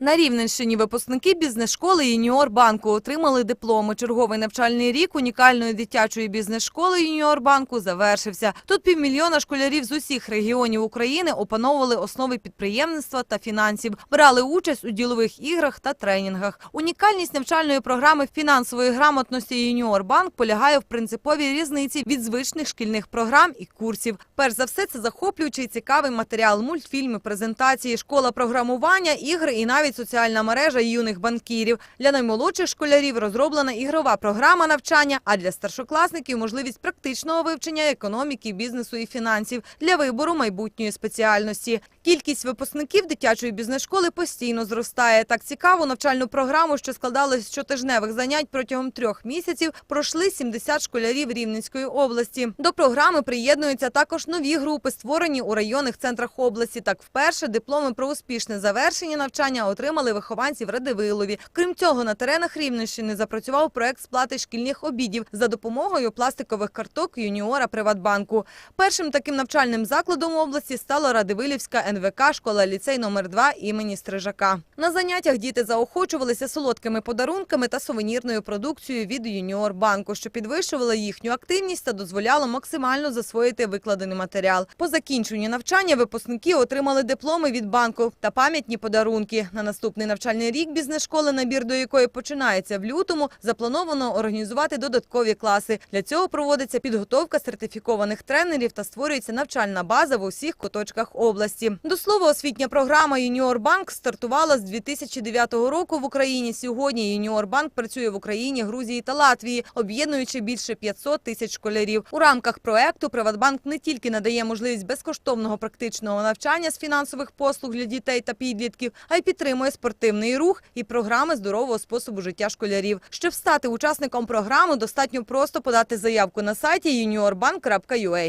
На Рівненщині випускники бізнес-школи Юніор банку отримали дипломи. Черговий навчальний рік унікальної дитячої бізнес-школи Юніор банку завершився. Тут півмільйона школярів з усіх регіонів України опановували основи підприємництва та фінансів, брали участь у ділових іграх та тренінгах. Унікальність навчальної програми фінансової грамотності Юніор банк полягає в принциповій різниці від звичних шкільних програм і курсів. Перш за все, це захоплюючий цікавий матеріал, мультфільми, презентації, школа програмування, ігри і навіть соціальна мережа юних банкірів. Для наймолодших школярів розроблена ігрова програма навчання, а для старшокласників можливість практичного вивчення економіки, бізнесу і фінансів для вибору майбутньої спеціальності. Кількість випускників дитячої бізнес-школи постійно зростає. Так цікаву навчальну програму, що складалась з щотижневих занять протягом трьох місяців, пройшли 70 школярів Рівненської області. До програми приєднуються також нові групи, створені у районних центрах області. Так, вперше дипломи про успішне завершення навчання отримали вихованці в Радивилові. Крім цього, на теренах Рівненщини запрацював проект сплати шкільних обідів за допомогою пластикових карток юніора Приватбанку. Першим таким навчальним закладом області стала Радивилівська НВК школа ліцей номер 2 імені Стрижака. На заняттях діти заохочувалися солодкими подарунками та сувенірною продукцією від Юніор банку, що підвищувало їхню активність та дозволяло максимально засвоїти викладений матеріал. По закінченню навчання випускники отримали дипломи від банку та пам'ятні подарунки. На наступний навчальний рік бізнес-школи, набір до якої починається в лютому, заплановано організувати додаткові класи. Для цього проводиться підготовка сертифікованих тренерів та створюється навчальна база в усіх куточках області. До слова, освітня програма Юніор Банк стартувала з 2009 року в Україні. Сьогодні Юніор Банк працює в Україні, Грузії та Латвії, об'єднуючи більше 500 тисяч школярів. У рамках проекту Приватбанк не тільки надає можливість безкоштовного практичного навчання з фінансових послуг для дітей та підлітків, а й підтримує спортивний рух і програми здорового способу життя школярів. Щоб стати учасником програми, достатньо просто подати заявку на сайті juniorbank.ua.